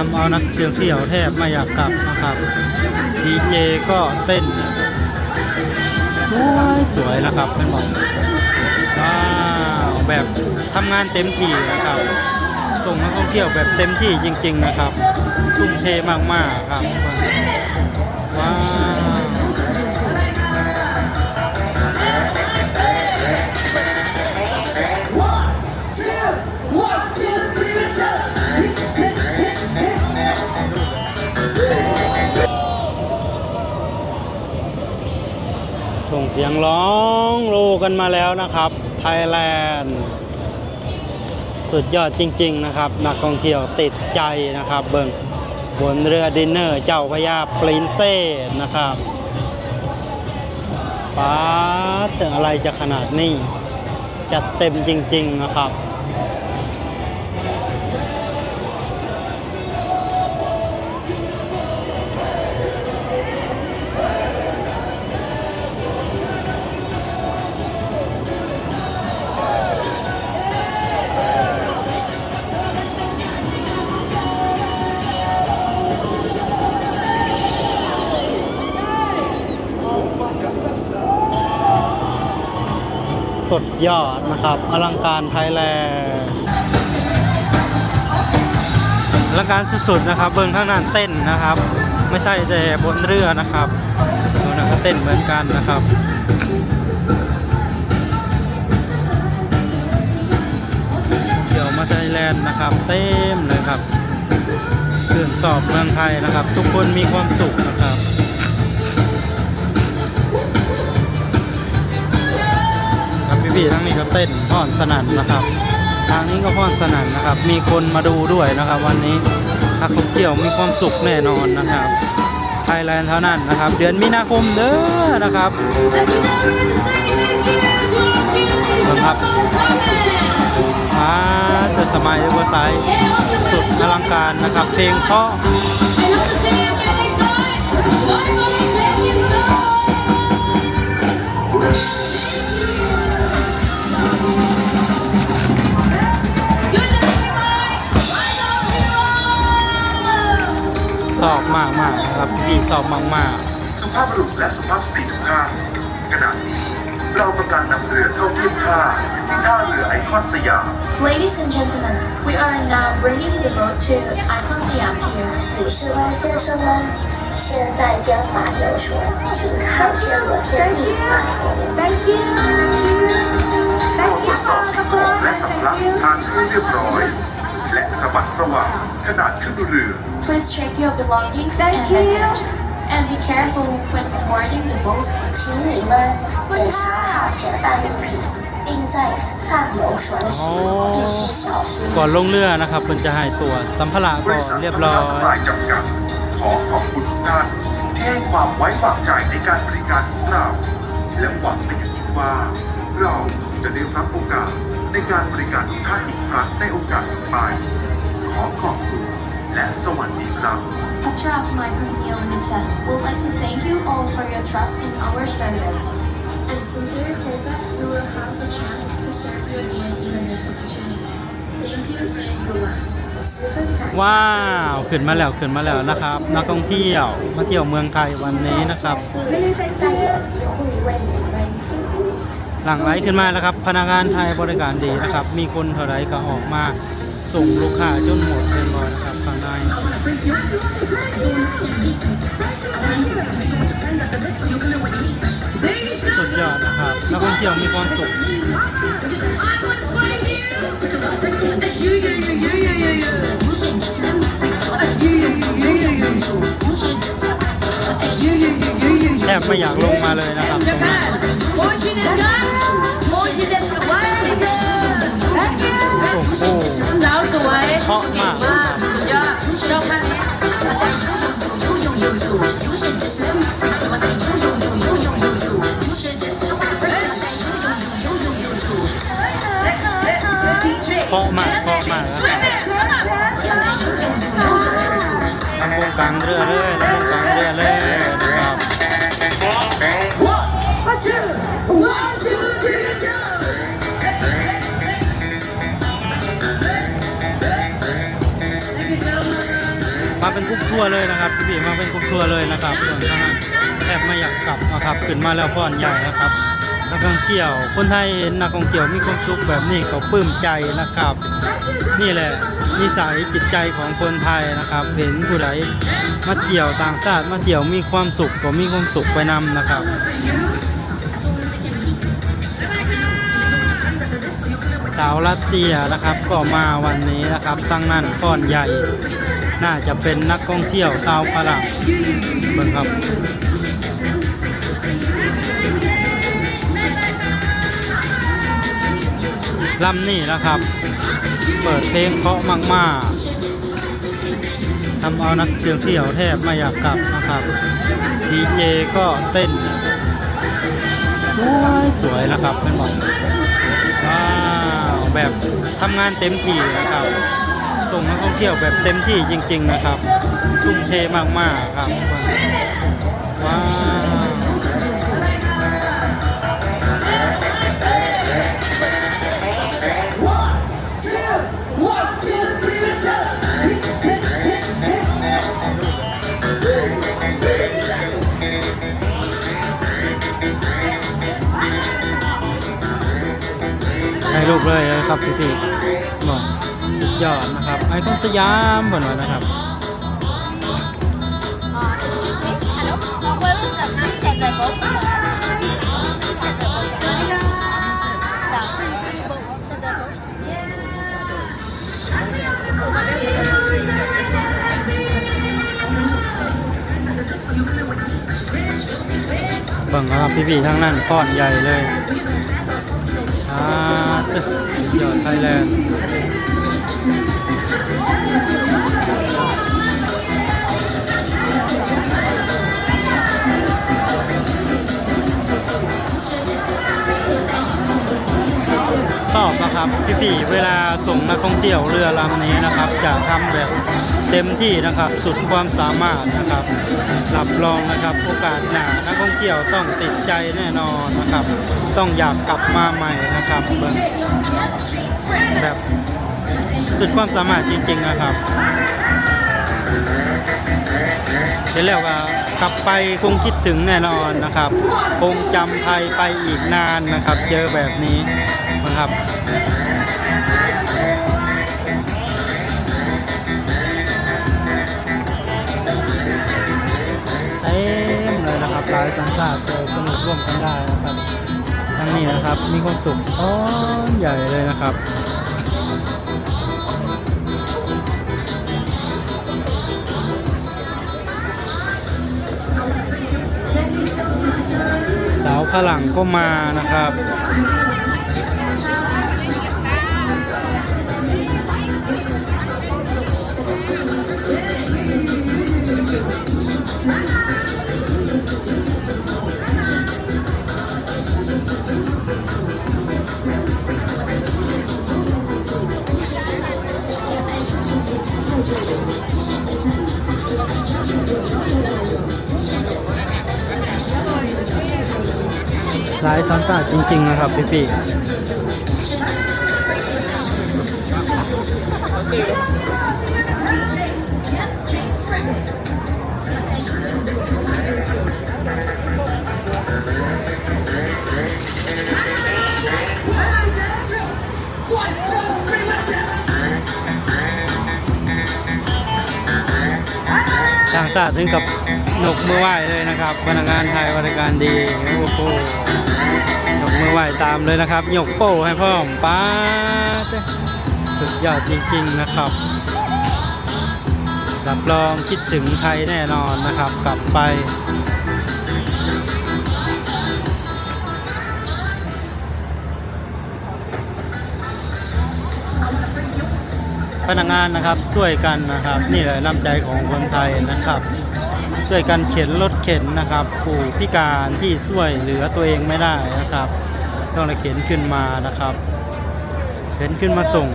ทำเอานักเที่ยวเที่ยวแทบไม่อยากกลับนะครับดีเจก็เต้นสวยสวยนะครับเป็นบอกว้าวแบบทำงานเต็มที่นะครับส่งนักท่องเที่ยวแบบเต็มที่จริง ๆ นะครับทุ่มเทมากๆครับ ร้องโลกันมาแล้วนะครับไทยแลนด์สุดยอดจริง ๆ นะครับ นักท่องเที่ยวติดใจนะครับ เบิงบนเรือดินเนอร์เจ้าพญาปรินเซสนะครับป้าถึงอะไรจะขนาดนี้ จัดเต็มจริง ๆ นะครับ สุดยอดนะครับ อลังการไทยแลนด์อลังการสุดๆนะครับ เบิ้งข้างหน้าเต้นนะครับ ไม่ใช่แต่บนเรือนะครับดูนะก็เต้นเหมือนกันนะครับเดี๋ยวมาไทยแลนด์นะครับ เต็มเลยครับสื่นสอบเมืองไทยนะครับ ทุกคนมีความสุขนะครับ พี่ทั้งนี้ก็เต้นพ่อนสนั่นนะครับ ทางนี้ก็พ่อนสนั่นนะครับ มีคนมาดูด้วยนะครับ วันนี้นักท่องเที่ยวมีความสุขแน่นอนนะครับไทยแลนด์เท่านั้นนะครับ เดือนมีนาคมเด้อนะครับส่วนครับมาแต่สมัยเวอร์ไซสุดอลังการนะครับ เพลงเพราะ สอบมากมาก สุภาพบุรุษและสุภาพสตรีทุกท่านขณะนี้เรากำลังนำเรือเข้าเทียบท่าที่ท่าเรือไอคอนสยาม Ladies and gentlemen, we are now bringing the boat to Icon Siam Pier. 女士们、先生们，现在将马游船停靠向我天地码头。 โปรดตรวจสอบสิ่งของและสัมภาระทางให้เรียบร้อย และระมัดระวัง ขนาดขึ้นเรือ Please check your belongings and baggage. And be careful when boarding the boat. 请你们检查好携带物品，并在上游船时必须小心 ๆ ก่อนลงเรือนะครับเพิ่นจะให้ตรวจสัมภาระ บ ก่อ ริ น ษัท เรียบ พัฒ ร้อ นาย สปายจำกัด ขอขอบคุณทุกท่านที่ให้ความไว้วางใจในการบริการของเรา และหวังเป็นอย่างยิ่งว่า เราจะได้รับโอกาสในการบริการทุกท่านอีกครั้งในโอกาสต่อไป ขอขอบคุณและสวัสดีครับ Atras Michael Neal Limited would like to thank you all for your trust in our service and sincerely hope that you will have the chance to serve you again in the next opportunity. Thank you and good luck. ว้าวขึ้นมาแล้วขึ้นมาแล้วนะครับ นักท่องเที่ยวมาเที่ยวเมืองไทยวันนี้นะครับหลังไหลขึ้นมาแล้วครับ พนักงานไทยบริการดีนะครับ มีคนเท่าไรก็ออกมา ส่งลูกค้าจนหมดเรียบร้อยนะครับข้างในสุดยอดนะครับนักท่องเที่ยวมีความสุขแทบไม่อยากลงมาเลยนะครับ é. เพราะมากนะครับ Já, chama ali. เพร ป็นกรุ๊ปทัวเลยนะครับพี่ๆมาเป็นกรุ๊ปทัวเลยนะครับส่วนข้างหน้าแทบไม่อยากกลับนะครับขึ้นมาแล้วพ่อนใหญ่นะครับนักท่องเที่ยว คนไทยเห็นนักท่องเที่ยวมีความสุขแบบนี้เขาปลื้มใจนะครับ นี่แหละนิสัยจิตใจของคนไทยนะครับ เห็นผู้ใดมาเที่ยวต่างชาติมาเที่ยวมีความสุขก็มีความสุขไปนำนะครับสาวรัสเซียนะครับก็มาวันนี้นะครับตั้งนั่นก้อนใหญ่ น่าจะเป็นนักท่องเที่ยวชาวฝรั่งเบิ่งครับลำนี่นะครับ เปิดเพลงเพราะมากๆทำเอานักเที่ยวเที่ยวแทบไม่อยากกลับนะครับดีเจก็เต้นสวยสวยนะครับเป็นบอกว้าวแบบทำงานเต็มที่นะครับ ส่งนักท่องเที่ยวแบบเต็มที่จริง ๆ นะครับทุ่มเทมากๆครับว้าวให้รูปเลยนะครับพี่พี่ๆบอก ยอดนะครับไอคอนสยามบ่นว่านะครับ เบิ่งนะครับพี่พี่ๆทั้งนั้นก้อนใหญ่เลยอ่าสุดยอดไทยแลนด์ นะครับพี่พี่ๆเวลาส่งนักท่องเที่ยวเรือลำนี้นะครับจะทำแบบเต็มที่นะครับสุดความสามารถนะครับรับรองนะครับโอกาสหน้านักท่องเที่ยวต้องติดใจแน่นอนนะครับ ต้องอยากกลับมาใหม่นะครับแบบสุดความสามารถจริงๆนะครับ เดี๋ยวแล้วก็กลับไปคงคิดถึงแน่นอนนะครับ คงจำไทยไปอีกนานนะครับ เจอแบบนี้นะครับเต็มเลยนะครับหลายสัญชาติเจอสนุกร่วมกันได้นะครับทั้งนี้นะครับมีความสุขอ้อนใหญ่เลยนะครับ ฝรั่งก็มานะครับ หลายสัญชาติจริง ๆ นะครับ พี่พี่ต่างชาติถึงกับ หนกมือไหว้เลยนะครับ พนักงานไทยบริการดีโอ้โหยกมือไหว้ตามเลยนะครับยกโป้ให้พร้อมป้าสุดยอดจริงๆนะครับรับรองคิดถึงไทยแน่นอนนะครับ กลับไปพนักงานนะครับช่วยกันนะครับ นี่แหละน้ำใจของคนไทยนะครับ ช่วยกันเข็นรถเข็นนะครับ ผู้พิการที่ช่วยเหลือตัวเองไม่ได้นะครับต้องเลยเข็นขึ้นมานะครับ เข็นขึ้นมาส่ง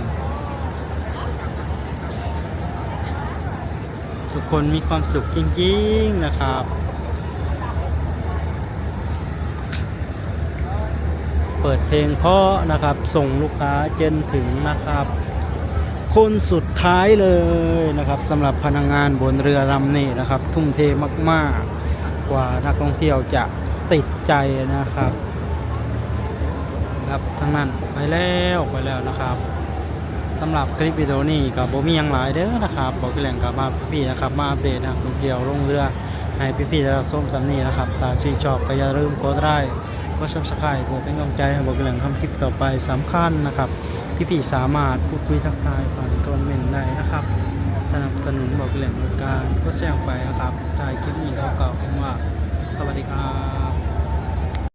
ทุกคนมีความสุขจริงๆนะครับเปิดเพลงเพราะนะครับ ส่งลูกค้าจนถึงนะครับ คนสุดท้ายเลยนะครับสำหรับพนักงานบนเรือลำนี้นะครับ ทุ่มเทมากๆ กว่านักท่องเที่ยวจะติดใจนะครับครับทั้งนั้นไปแล้วไปแล้วนะครับสำหรับคลิปวิดีโอนี้กับโบมียังหลายเด้อนะครับบอกกันแหล่งกับมาพี่ๆนะครับมาอัปเดตนักท่องเที่ยวลงเรือให้พี่ๆได้รับชมสำนีนะครับถ้าชื่นชอบก็อย่าลืมกดไลค์กดซับสไครต์เพื่อเป็นกำลังใจให้บอกกันแหล่งทำคลิปต่อไปสำคัญนะครับ พี่ๆสามารถพูดคุยทักทายผ่านคอมเมนต์ได้นะครับ สนับสนุนบอกแหล่งบริการก็แซงไปนะครับถ่ายคลิปนี้เขากล่าวคำว่า สวัสดีครับ